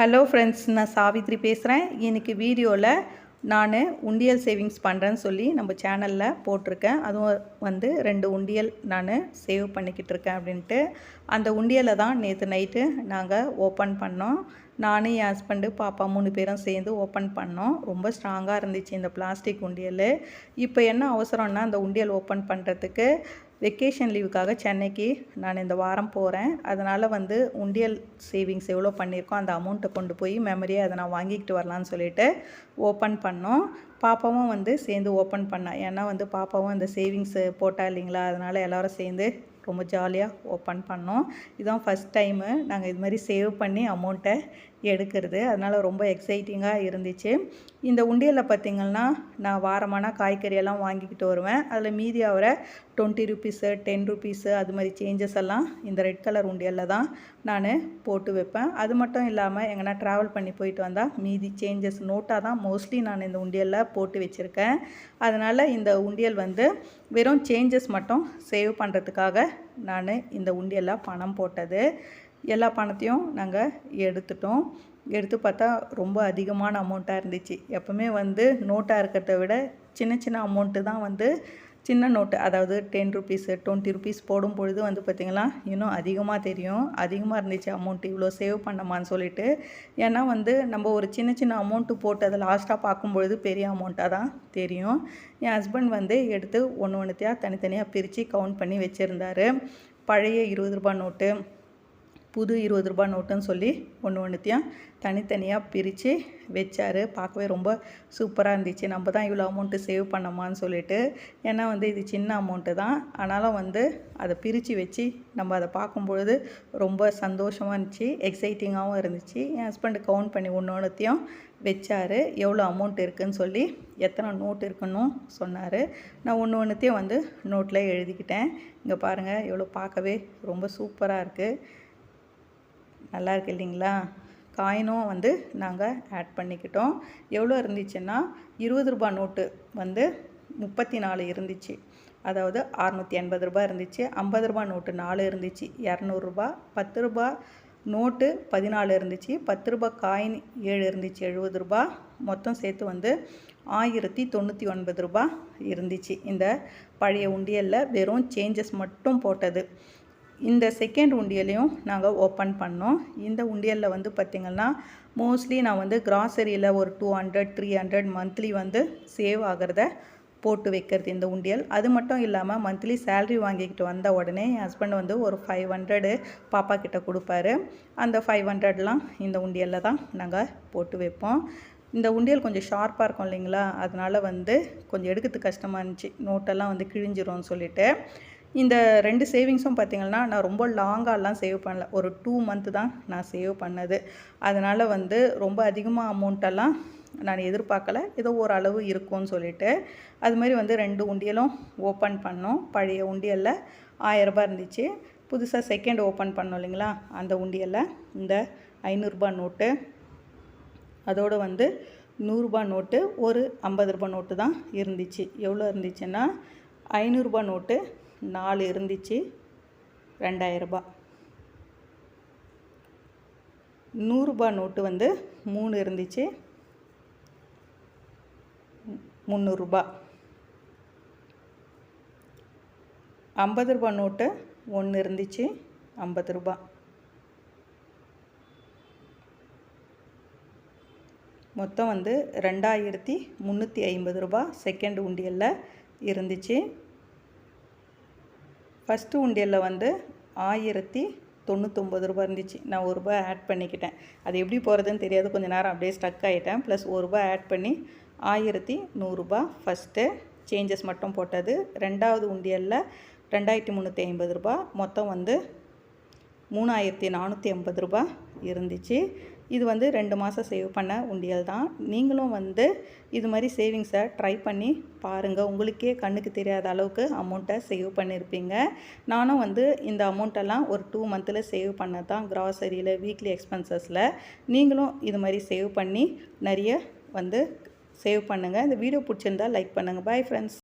Hello friends நான் சாவித்ரி பேசுகிறேன் இன்றைக்கி வீடியோவில் நான் உண்டியல் சேவிங்ஸ் பண்ணுறேன்னு சொல்லி நம்ம சேனலில் போட்டிருக்கேன். அதுவும் வந்து ரெண்டு உண்டியல் நான் சேவ் பண்ணிக்கிட்டு இருக்கேன் அப்படின்ட்டு. அந்த உண்டியலை தான் நேற்று நைட்டு நாங்கள் ஓப்பன் பண்ணோம். நானும் என் ஹஸ்பண்டு பாப்பா மூணு பேரும் சேர்ந்து ஓப்பன் பண்ணோம். ரொம்ப ஸ்ட்ராங்காக இருந்துச்சு இந்த பிளாஸ்டிக் உண்டியல். இப்போ என்ன அவசரம்னா அந்த உண்டியல் ஓப்பன் பண்ணுறதுக்கு வெக்கேஷன் லீவுக்காக சென்னைக்கு நான் இந்த வாரம் போகிறேன் அதனால் வந்து உண்டியல் சேவிங்ஸ் எவ்வளோ பண்ணியிருக்கோம் அந்த அமௌண்ட்டை கொண்டு போய் மெமரியாக அதை நான் வாங்கிக்கிட்டு வரலான்னு சொல்லிட்டு ஓப்பன் பண்ணோம். பாப்பாவும் வந்து சேர்ந்து ஓப்பன் பண்ணேன் ஏன்னா வந்து பாப்பாவும் அந்த சேவிங்ஸு போட்டா இல்லைங்களா? அதனால் எல்லோரும் சேர்ந்து ரொம்ப ஜாலியாக ஓப்பன் பண்ணோம். இதுதான் ஃபஸ்ட் டைமு நாங்கள் இது மாதிரி சேவ் பண்ணி அமௌண்ட்டை எடுக்கிறது. அதனால் ரொம்ப எக்ஸைட்டிங்காக இருந்துச்சு. இந்த உண்டியலில் பார்த்திங்கன்னா நான் வாரமான காய்கறியெல்லாம் வாங்கிக்கிட்டு வருவேன். அதில் மீதி அவரை டுவெண்ட்டி ருபீஸு டென் ருபீஸு அது மாதிரி சேஞ்சஸ் எல்லாம் இந்த ரெட் கலர் உண்டியலில் தான் நான் போட்டு வைப்பேன். அது மட்டும் இல்லாமல் எங்கன்னா ட்ராவல் பண்ணி போயிட்டு வந்தால் மீதி சேஞ்சஸ் நோட்டாக தான் மோஸ்ட்லி நான் இந்த உண்டியலில் போட்டு வச்சுருக்கேன். அதனால் இந்த உண்டியல் வந்து வெறும் சேஞ்சஸ் மட்டும் சேவ் பண்ணுறதுக்காக நான் இந்த உண்டியலில் பணம் போட்டது. எல்லா பணத்தையும் நாங்கள் எடுத்துட்டோம். எடுத்து பார்த்தா ரொம்ப அதிகமான அமௌண்ட்டாக இருந்துச்சு. எப்போவுமே வந்து நோட்டாக இருக்கிறத விட சின்ன சின்ன அமௌண்ட்டு தான் வந்து சின்ன நோட்டு அதாவது டென் ருபீஸு டுவெண்ட்டி ருபீஸ் போடும் பொழுது வந்து பார்த்திங்களா இன்னும் அதிகமாக தெரியும். அதிகமாக இருந்துச்சு அமௌண்ட் இவ்வளோ சேவ் பண்ணமான்னு சொல்லிட்டு. ஏன்னா வந்து நம்ம ஒரு சின்ன சின்ன அமௌண்ட்டு போட்டு அதை லாஸ்ட்டாக பார்க்கும்பொழுது பெரிய அமௌண்ட்டாக தான் தெரியும். என் ஹஸ்பண்ட் வந்து எடுத்து ஒன்று ஒன்றுத்தையாக தனித்தனியாக பிரித்து கவுண்ட் பண்ணி வச்சுருந்தாரு. பழைய இருபது ரூபா நோட்டு புது இருபது ரூபா நோட்டுன்னு சொல்லி ஒன்று ஒன்றுத்தையும் தனித்தனியாக பிரித்து வச்சார். பார்க்கவே ரொம்ப சூப்பராக இருந்துச்சு. நம்ம தான் இவ்வளோ அமௌண்ட்டு சேவ் பண்ணோமான்னு சொல்லிட்டு. ஏன்னா வந்து இது சின்ன அமௌண்ட்டு தான். ஆனாலும் வந்து அதை பிரித்து வச்சு நம்ம அதை பார்க்கும்பொழுது ரொம்ப சந்தோஷமாக இருந்துச்சு. எக்ஸைட்டிங்காகவும் இருந்துச்சு. என் ஹஸ்பண்டு கவுண்ட் பண்ணி ஒன்று ஒன்றுத்தையும் வச்சார். எவ்வளோ அமௌண்ட் இருக்குதுன்னு சொல்லி எத்தனை நோட் இருக்குன்னு சொன்னார். நான் ஒன்று ஒன்றுத்தையும் வந்து நோட்டில் எழுதிக்கிட்டேன். இங்கே பாருங்கள் எவ்வளோ பார்க்கவே ரொம்ப சூப்பராக இருக்குது நல்லா இருக்கு இல்லைங்களா? காயினும் வந்து நாங்கள் ஆட் பண்ணிக்கிட்டோம். எவ்வளோ இருந்துச்சுன்னா இருபது ரூபா நோட்டு வந்து முப்பத்தி நாலு இருந்துச்சு. அதாவது அறநூற்றி எண்பது ரூபா இருந்துச்சு. ஐம்பது ரூபா நோட்டு நாலு இருந்துச்சு. இரநூறுபா பத்து ரூபா நோட்டு பதினாலு இருந்துச்சு. பத்து ரூபா காயின் ஏழு இருந்துச்சு எழுபது ரூபா. மொத்தம் சேர்த்து வந்து ஆயிரத்தி தொண்ணூற்றி ஒன்பது ரூபா இருந்துச்சு. இந்த பழைய உண்டியலில் வெறும் சேஞ்சஸ் மட்டும் போட்டது. இந்த செகண்ட் உண்டியலையும் நாங்கள் ஓப்பன் பண்ணோம். இந்த உண்டியலில் வந்து பார்த்திங்கன்னா மோஸ்ட்லி நான் வந்து கிராசரியில் ஒரு two hundred three hundred monthly வந்து சேவ் ஆகிறத போட்டு வைக்கிறது இந்த உண்டியல். அது மட்டும் இல்லாமல் மந்த்லி சேல்ரி வாங்கிக்கிட்டு வந்த உடனே என் ஹஸ்பண்ட் வந்து ஒரு ஃபைவ் ஹண்ட்ரடு பாப்பா கிட்ட கொடுப்பாரு. அந்த ஃபைவ் ஹண்ட்ரட்லாம் இந்த உண்டியலில் தான் நாங்கள் போட்டு வைப்போம். இந்த உண்டியல் கொஞ்சம் ஷார்ப்பாக இருக்கும் இல்லைங்களா? அதனால் வந்து கொஞ்சம் எடுக்கிறதுக்கு கஷ்டமாக இருந்துச்சு. நோட்டெல்லாம் வந்து கிழிஞ்சிரும்னு சொல்லிவிட்டு இந்த ரெண்டு சேவிங்ஸும் பார்த்திங்கன்னா நான் ரொம்ப லாங்காலாம் சேவ் பண்ணல. ஒரு டூ மந்த்து தான் நான் சேவ் பண்ணது. அதனால் வந்து ரொம்ப அதிகமாக அமௌண்ட்டெல்லாம் நான் எதிர்பார்க்கல. ஏதோ ஓரளவு இருக்கும்னு சொல்லிட்டு அது மாதிரி வந்து ரெண்டு உண்டியலும் ஓப்பன் பண்ணோம். பழைய உண்டியலில் ஆயரரூபா இருந்துச்சு. புதுசாக செகண்ட் ஓப்பன் பண்ணோம் இல்லைங்களா? அந்த உண்டியலில் இந்த ஐநூறுரூபா நோட்டு. அதோடு வந்து நூறுரூபா நோட்டு ஒரு ஐம்பது ரூபா நோட்டு தான் இருந்துச்சு. எவ்வளோ இருந்துச்சுன்னா ஐநூறுரூபா நோட்டு நாலு இருந்துச்சு ரெண்டாயிரரூபா நூறுரூபா நோட்டு வந்து மூணு இருந்துச்சு முந்நூறுரூபா ஐம்பது ரூபா நோட்டு ஒன்று இருந்துச்சு ஐம்பது ரூபா மொத்தம் வந்து ரெண்டாயிரத்தி முந்நூற்றி ஐம்பது ரூபா செகண்ட் உண்டியலில் இருந்துச்சு. ஃபஸ்ட்டு உண்டியலில் வந்து ஆயிரத்தி தொண்ணூத்தொம்பது ரூபா இருந்துச்சு. நான் ஒரு ரூபாய் ஆட் பண்ணிக்கிட்டேன். அது எப்படி போகிறதுன்னு தெரியாது. கொஞ்சம் நேரம் அப்படியே ஸ்டக் ஆகிட்டேன் ப்ளஸ் ஒரு ரூபாய் ஆட் பண்ணி ஆயிரத்தி நூறுரூபா ஃபஸ்ட்டு சேஞ்சஸ் மட்டும் போட்டது. ரெண்டாவது உண்டியலில் ரெண்டாயிரத்தி முந்நூற்றி ஐம்பது ரூபா மொத்தம் வந்து மூணாயிரத்தி நானூற்றி ஐம்பது ரூபா இருந்துச்சு. இது வந்து ரெண்டு மாதம் சேவ் பண்ண உண்டியல் தான். நீங்களும் வந்து இது மாதிரி சேவிங்ஸை ட்ரை பண்ணி பாருங்கள் உங்களுக்கே கண்ணுக்கு தெரியாத அளவுக்கு அமௌண்ட்டை சேவ் பண்ணியிருப்பீங்க நானும் வந்து இந்த அமௌண்ட்டெல்லாம் ஒரு டூ மந்தில் சேவ் பண்ண தான் க்ராசரியில் வீக்லி எக்ஸ்பென்சஸில் நீங்களும் இது மாதிரி சேவ் பண்ணி நிறைய வந்து சேவ் பண்ணுங்கள் இந்த வீடியோ பிடிச்சிருந்தால் லைக் பண்ணுங்கள் பாய் ஃப்ரெண்ட்ஸ்